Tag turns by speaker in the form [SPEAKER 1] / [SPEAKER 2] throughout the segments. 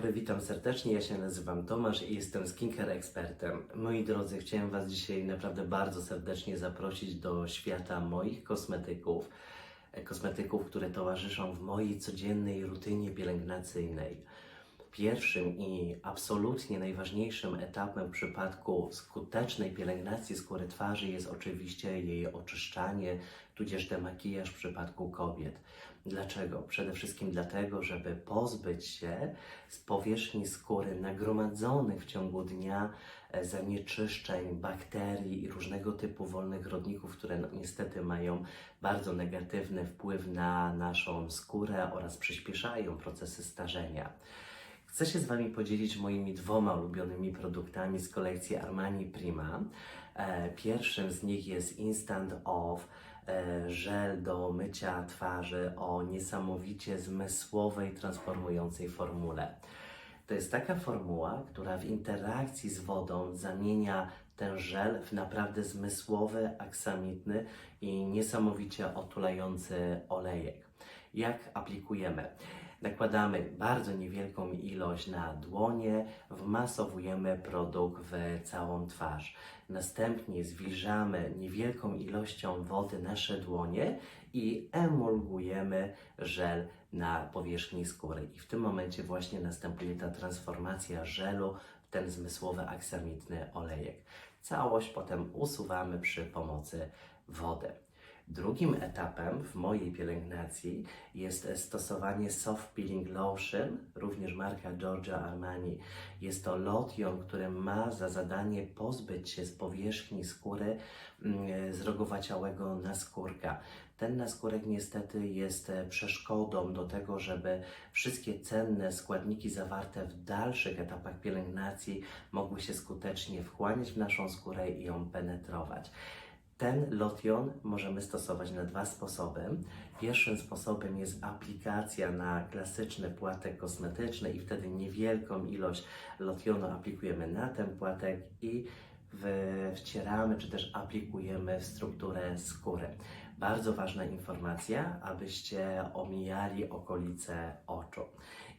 [SPEAKER 1] dobry, witam serdecznie. Ja się nazywam Tomasz i jestem skincare ekspertem. Moi drodzy, chciałem Was dzisiaj naprawdę bardzo serdecznie zaprosić do świata moich kosmetyków. E, Kosmetyków, które towarzyszą w mojej codziennej rutynie pielęgnacyjnej. Pierwszym i absolutnie najważniejszym etapem w przypadku skutecznej pielęgnacji skóry twarzy jest oczywiście jej oczyszczanie, tudzież demakijaż w przypadku kobiet. Dlaczego? Przede wszystkim dlatego, żeby pozbyć się z powierzchni skóry nagromadzonych w ciągu dnia e, zanieczyszczeń, bakterii i różnego typu wolnych rodników, które no, niestety mają bardzo negatywny wpływ na naszą skórę oraz przyspieszają procesy starzenia. Chcę się z Wami podzielić moimi dwoma ulubionymi produktami z kolekcji Armani Prima. E, Pierwszym z nich jest Instant Off, e, żel do mycia twarzy o niesamowicie zmysłowej, transformującej formule. To jest taka formuła, która w interakcji z wodą zamienia ten żel w naprawdę zmysłowy, aksamitny i niesamowicie otulający olejek. Jak aplikujemy? Nakładamy bardzo niewielką ilość na dłonie, wmasowujemy produkt w całą twarz. Następnie zwilżamy niewielką ilością wody nasze dłonie i emulgujemy żel na powierzchni skóry. I w tym momencie właśnie następuje ta transformacja żelu w ten zmysłowy, aksamitny olejek. Całość potem usuwamy przy pomocy wody. Drugim etapem w mojej pielęgnacji jest stosowanie Soft Peeling Lotion, również marka Giorgio Armani. Jest to lotion, który ma za zadanie pozbyć się z powierzchni skóry mm, zrogowaciałego naskórka. Ten naskórek niestety jest e, przeszkodą do tego, żeby wszystkie cenne składniki zawarte w dalszych etapach pielęgnacji mogły się skutecznie wchłaniać w naszą skórę i ją penetrować. Ten lotion możemy stosować na dwa sposoby. Pierwszym sposobem jest aplikacja na klasyczny płatek kosmetyczny i wtedy niewielką ilość lotionu aplikujemy na ten płatek i wcieramy czy też aplikujemy w strukturę skóry. Bardzo ważna informacja, abyście omijali okolice oczu.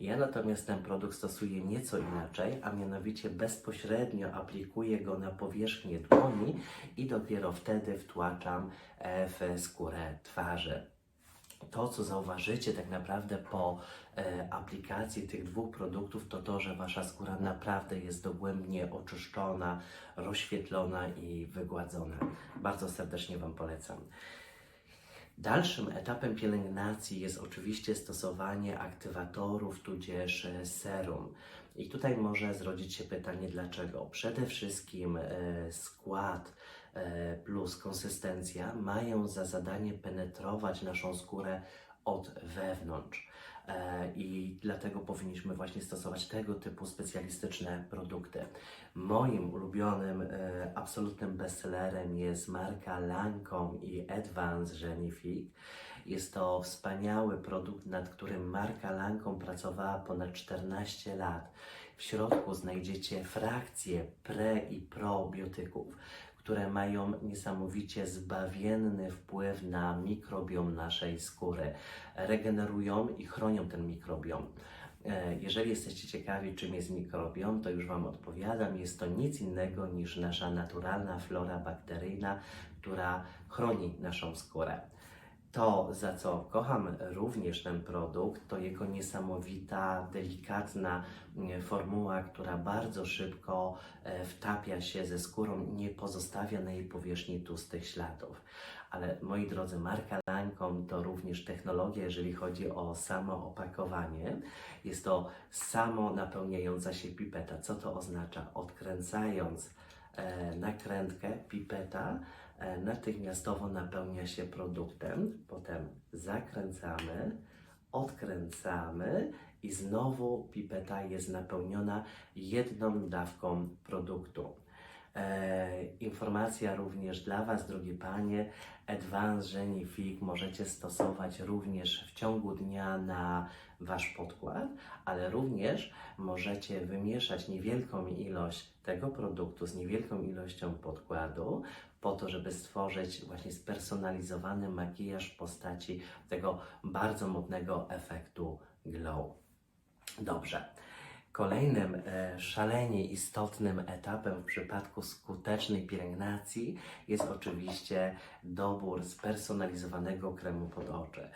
[SPEAKER 1] Ja natomiast ten produkt stosuję nieco inaczej, a mianowicie bezpośrednio aplikuję go na powierzchnię dłoni i dopiero wtedy wtłaczam e, w skórę twarzy. To, co zauważycie tak naprawdę po e, aplikacji tych dwóch produktów, to to, że wasza skóra naprawdę jest dogłębnie oczyszczona, rozświetlona i wygładzona. Bardzo serdecznie Wam polecam. Dalszym etapem pielęgnacji jest oczywiście stosowanie aktywatorów tudzież serum. I tutaj może zrodzić się pytanie dlaczego. Przede wszystkim e, skład e, plus konsystencja mają za zadanie penetrować naszą skórę od wewnątrz. E, I dlatego powinniśmy właśnie stosować tego typu specjalistyczne produkty. Moim ulubionym, e, absolutnym bestsellerem jest marka Lancome i Advanced Genifique. Jest to wspaniały produkt, nad którym marka Lancome pracowała ponad 14 lat. W środku znajdziecie frakcje pre i probiotyków, które mają niesamowicie zbawienny wpływ na mikrobiom naszej skóry. Regenerują i chronią ten mikrobiom. E, Jeżeli jesteście ciekawi, czym jest mikrobiom, to już Wam odpowiadam. Jest to nic innego niż nasza naturalna flora bakteryjna, która chroni naszą skórę. To, za co kocham również ten produkt, to jego niesamowita, delikatna mm, formuła, która bardzo szybko e, wtapia się ze skórą nie pozostawia na jej powierzchni tłustych śladów. Ale moi drodzy, marka Lancome to również technologia, jeżeli chodzi o samo opakowanie. Jest to samo napełniająca się pipeta. Co to oznacza? Odkręcając e, nakrętkę, pipeta natychmiastowo napełnia się produktem. Potem zakręcamy, odkręcamy i znowu pipeta jest napełniona jedną dawką produktu. E, informacja również dla Was, drogie Panie. Advanced Genifique możecie stosować również w ciągu dnia na Wasz podkład, ale również możecie wymieszać niewielką ilość tego produktu z niewielką ilością podkładu po to, żeby stworzyć właśnie spersonalizowany makijaż w postaci tego bardzo modnego efektu glow. Dobrze. Kolejnym e, szalenie istotnym etapem w przypadku skutecznej pielęgnacji jest oczywiście dobór spersonalizowanego kremu pod oczy.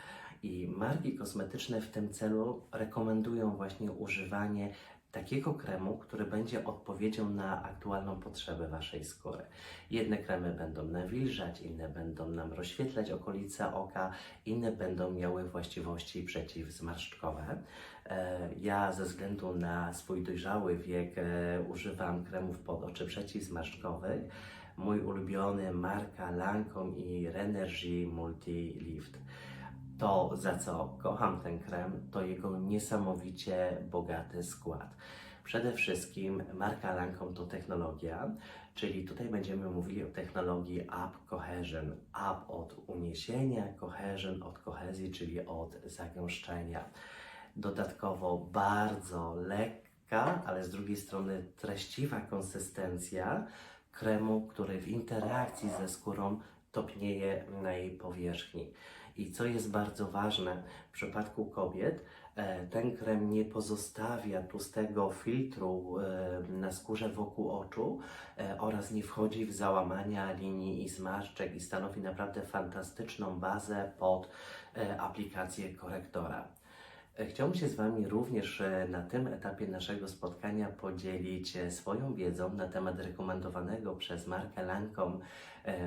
[SPEAKER 1] I marki kosmetyczne w tym celu rekomendują właśnie używanie takiego kremu, który będzie odpowiedzią na aktualną potrzebę Waszej skóry. Jedne kremy będą nawilżać, inne będą nam rozświetlać okolice oka, inne będą miały właściwości przeciwzmarszczkowe. E, Ja ze względu na swój dojrzały wiek e, używam kremów pod oczy przeciwzmarszczkowych. Mój ulubiony marka Lancome i Renergy Multi Lift. To, za co kocham ten krem, to jego niesamowicie bogaty skład. Przede wszystkim marka Lancome to technologia, czyli tutaj będziemy mówili o technologii Up Cohesion. Up od uniesienia, Cohesion od kohezji, czyli od zagęszczenia. Dodatkowo bardzo lekka, ale z drugiej strony treściwa konsystencja kremu, który w interakcji ze skórą topnieje na jej powierzchni. I co jest bardzo ważne w przypadku kobiet, e, ten krem nie pozostawia tłustego filtru e, na skórze wokół oczu e, oraz nie wchodzi w załamania linii i zmarszczek i stanowi naprawdę fantastyczną bazę pod aplikację korektora. E, Chciałbym się z Wami również e, na tym etapie naszego spotkania podzielić e, swoją wiedzą na temat rekomendowanego przez markę Lancome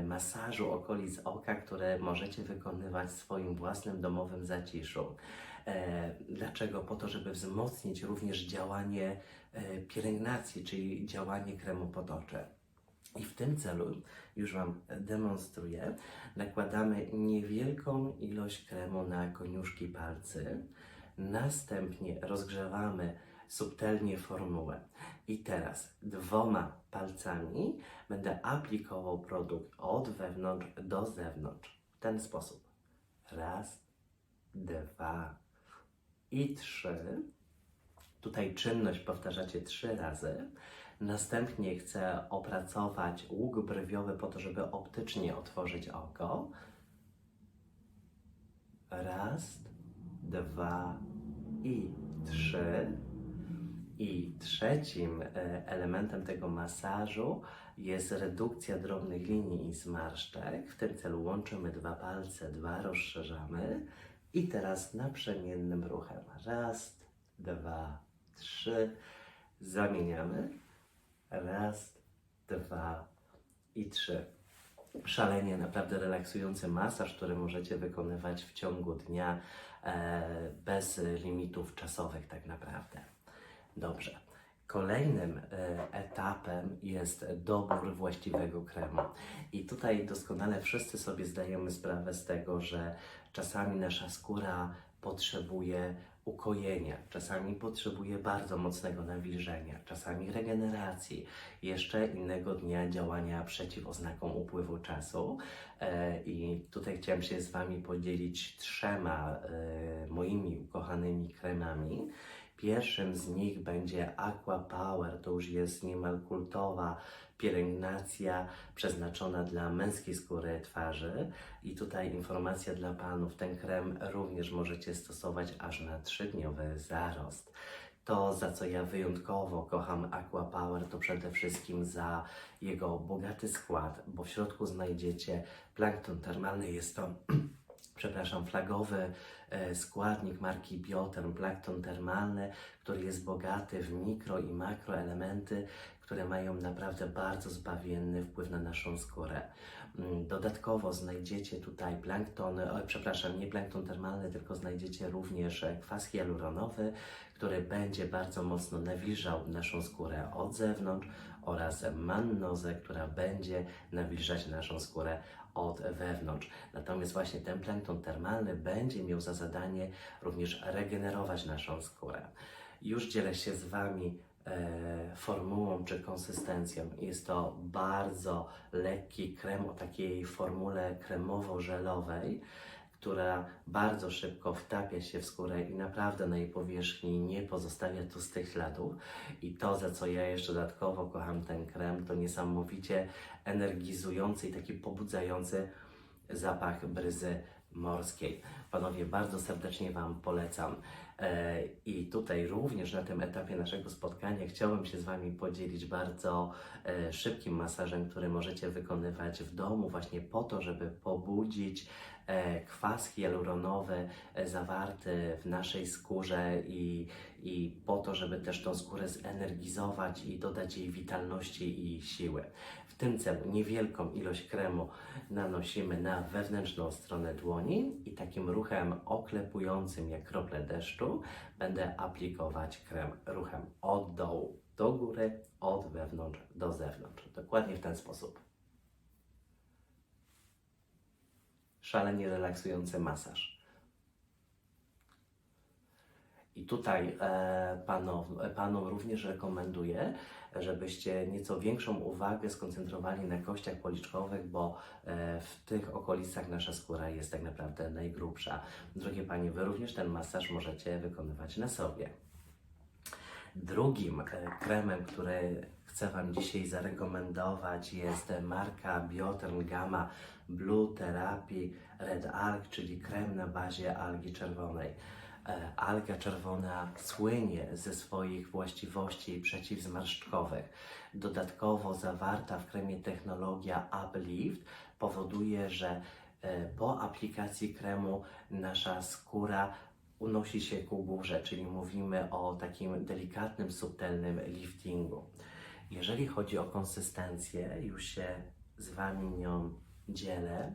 [SPEAKER 1] masażu okolic oka, które możecie wykonywać w swoim własnym domowym zaciszu. Dlaczego? Po to, żeby wzmocnić również działanie pielęgnacji, czyli działanie kremu pod oczy. I w tym celu, już Wam demonstruję, nakładamy niewielką ilość kremu na koniuszki palcy. Następnie rozgrzewamy subtelnie formułę. I teraz dwoma palcami będę aplikował produkt od wewnątrz do zewnątrz. W ten sposób. Raz, dwa i trzy. Tutaj czynność powtarzacie trzy razy. Następnie chcę opracować łuk brwiowy po to, żeby optycznie otworzyć oko. Raz, dwa i trzy. I trzecim e, elementem tego masażu jest redukcja drobnych linii i zmarszczek. W tym celu łączymy dwa palce, dwa rozszerzamy. I teraz naprzemiennym ruchem. Raz, dwa, trzy. Zamieniamy. Raz, dwa i trzy. Szalenie naprawdę relaksujący masaż, który możecie wykonywać w ciągu dnia e, bez limitów czasowych, tak naprawdę. Dobrze. Kolejnym e, etapem jest dobór właściwego kremu. I tutaj doskonale wszyscy sobie zdajemy sprawę z tego, że czasami nasza skóra potrzebuje ukojenia, czasami potrzebuje bardzo mocnego nawilżenia, czasami regeneracji, jeszcze innego dnia działania przeciw oznakom upływu czasu. E, I tutaj chciałem się z Wami podzielić trzema e, moimi ukochanymi kremami. Pierwszym z nich będzie Aqua Power, to już jest niemal kultowa pielęgnacja przeznaczona dla męskiej skóry twarzy. I tutaj informacja dla panów, ten krem również możecie stosować aż na trzydniowy zarost. To, za co ja wyjątkowo kocham Aqua Power, to przede wszystkim za jego bogaty skład, bo w środku znajdziecie plankton termalny. Jest to, przepraszam, flagowy e, składnik marki Bioterm, plankton termalny, który jest bogaty w mikro i makroelementy, które mają naprawdę bardzo zbawienny wpływ na naszą skórę. Mm, Dodatkowo znajdziecie tutaj plankton, o, przepraszam, nie plankton termalny, tylko znajdziecie również kwas hialuronowy, który będzie bardzo mocno nawilżał naszą skórę od zewnątrz oraz mannozę, która będzie nawilżać naszą skórę od wewnątrz. Natomiast właśnie ten plankton termalny będzie miał za zadanie również regenerować naszą skórę. Już dzielę się z Wami formułą czy konsystencją. Jest to bardzo lekki krem o takiej formule kremowo-żelowej, która bardzo szybko wtapia się w skórę i naprawdę na jej powierzchni nie pozostawia tłustych śladów. I to, za co ja jeszcze dodatkowo kocham ten krem, to niesamowicie energizujący i taki pobudzający zapach bryzy morskiej. Panowie, bardzo serdecznie Wam polecam. E, I tutaj również na tym etapie naszego spotkania chciałbym się z Wami podzielić bardzo e, szybkim masażem, który możecie wykonywać w domu, właśnie po to, żeby pobudzić kwas hialuronowy e, zawarty w naszej skórze i, i po to, żeby też tą skórę zenergizować i dodać jej witalności i siły. W tym celu niewielką ilość kremu nanosimy na wewnętrzną stronę dłoni i takim ruchem oklepującym jak krople deszczu będę aplikować krem ruchem od dołu do góry, od wewnątrz do zewnątrz. Dokładnie w ten sposób. Szalenie relaksujący masaż. I tutaj e, panom, panom również rekomenduję, żebyście nieco większą uwagę skoncentrowali na kościach policzkowych, bo e, w tych okolicach nasza skóra jest tak naprawdę najgrubsza. Drogie Panie, Wy również ten masaż możecie wykonywać na sobie. Drugim e, kremem, który chcę Wam dzisiaj zarekomendować jest marka Bioterm Gamma Blue Therapy Red Alg, czyli krem na bazie algi czerwonej. E, Alga czerwona słynie ze swoich właściwości przeciwzmarszczkowych. Dodatkowo zawarta w kremie technologia Uplift powoduje, że e, po aplikacji kremu nasza skóra unosi się ku górze, czyli mówimy o takim delikatnym, subtelnym liftingu. Jeżeli chodzi o konsystencję, już się z Wami nią dzielę.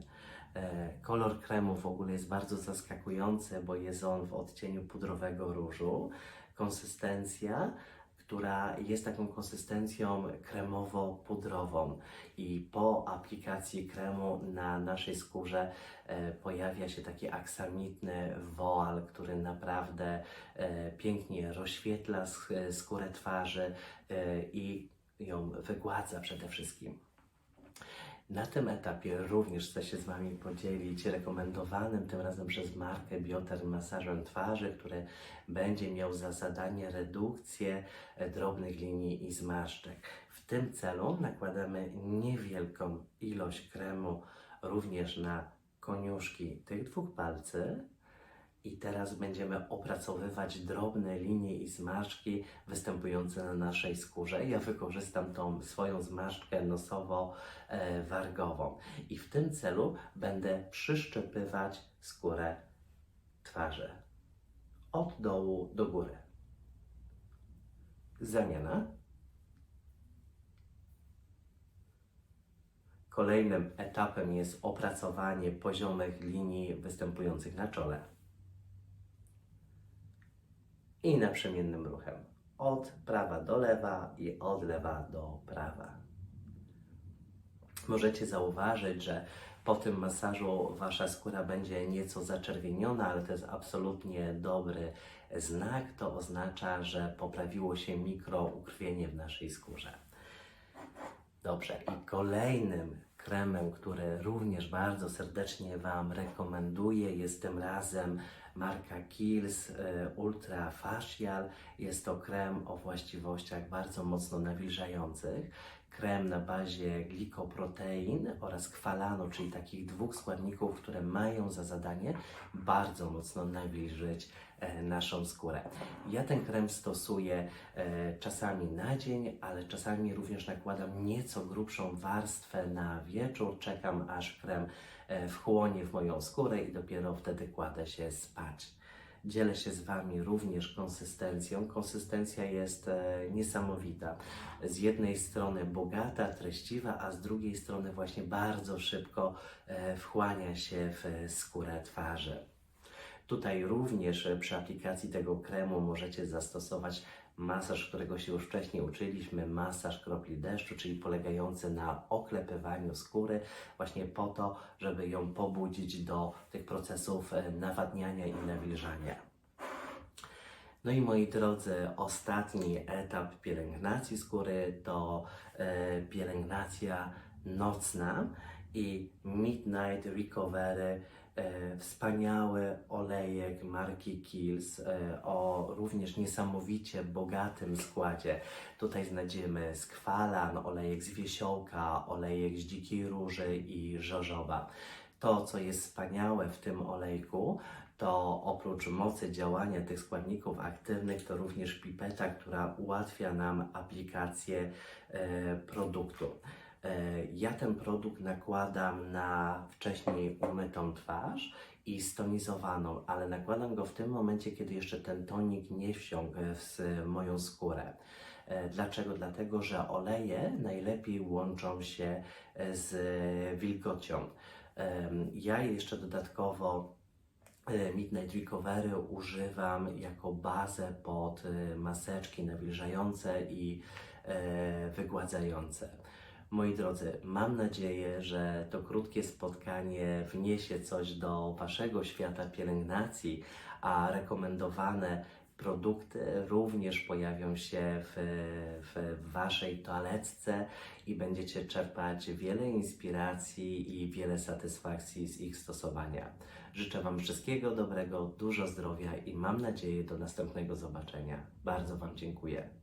[SPEAKER 1] E, Kolor kremu w ogóle jest bardzo zaskakujący, bo jest on w odcieniu pudrowego różu. Konsystencja, która jest taką konsystencją kremowo-pudrową i po aplikacji kremu na naszej skórze e, pojawia się taki aksamitny woal, który naprawdę e, pięknie rozświetla sk- skórę twarzy i ją wygładza przede wszystkim. Na tym etapie również chcę się z Wami podzielić rekomendowanym tym razem przez markę Bioterm masażem twarzy, który będzie miał za zadanie redukcję e, drobnych linii i zmarszczek. W tym celu nakładamy niewielką ilość kremu również na koniuszki tych dwóch palcy. I teraz będziemy opracowywać drobne linie i zmarszczki występujące na naszej skórze. Ja wykorzystam tą swoją zmarszczkę nosowo-wargową. I w tym celu będę przyszczepywać skórę twarzy. Od dołu do góry. Zamiana. Kolejnym etapem jest opracowanie poziomych linii występujących na czole i naprzemiennym ruchem. Od prawa do lewa i od lewa do prawa. Możecie zauważyć, że po tym masażu wasza skóra będzie nieco zaczerwieniona, ale to jest absolutnie dobry znak. To oznacza, że poprawiło się mikroukrwienie w naszej skórze. Dobrze, i kolejnym kremem, który również bardzo serdecznie Wam rekomenduję, jest tym razem marka Kiehl's e, Ultra Facial. Jest to krem o właściwościach bardzo mocno nawilżających. Krem na bazie glikoprotein oraz kwalanu, czyli takich dwóch składników, które mają za zadanie bardzo mocno nawilżyć e, naszą skórę. Ja ten krem stosuję e, czasami na dzień, ale czasami również nakładam nieco grubszą warstwę na wieczór. Czekam aż krem wchłonie w moją skórę i dopiero wtedy kładę się spać. Dzielę się z Wami również konsystencją. Konsystencja jest e, niesamowita. Z jednej strony bogata, treściwa, a z drugiej strony właśnie bardzo szybko e, wchłania się w e, skórę twarzy. Tutaj również e, przy aplikacji tego kremu możecie zastosować masaż, którego się już wcześniej uczyliśmy, masaż kropli deszczu, czyli polegający na oklepywaniu skóry, właśnie po to, żeby ją pobudzić do tych procesów e, nawadniania i nawilżania. No i moi drodzy, ostatni etap pielęgnacji skóry to e, pielęgnacja nocna i Midnight Recovery. E, wspaniały olejek marki Kiehl's e, o również niesamowicie bogatym składzie. Tutaj znajdziemy skwalan, olejek z wiesiołka, olejek z dzikiej róży i żożoba. To, co jest wspaniałe w tym olejku, to oprócz mocy działania tych składników aktywnych, to również pipeta, która ułatwia nam aplikację e, produktu. E, Ja ten produkt nakładam na wcześniej umytą twarz i stonizowaną, ale nakładam go w tym momencie, kiedy jeszcze ten tonik nie wsiąkł w moją skórę. E, Dlaczego? Dlatego, że oleje najlepiej łączą się e, z wilgocią. Ja jeszcze dodatkowo Midnight Recovery używam jako bazę pod maseczki nawilżające i wygładzające. Moi drodzy, mam nadzieję, że to krótkie spotkanie wniesie coś do Waszego świata pielęgnacji, a rekomendowane produkty również pojawią się w, w Waszej toaletce i będziecie czerpać wiele inspiracji i wiele satysfakcji z ich stosowania. Życzę Wam wszystkiego dobrego, dużo zdrowia i mam nadzieję do następnego zobaczenia. Bardzo Wam dziękuję.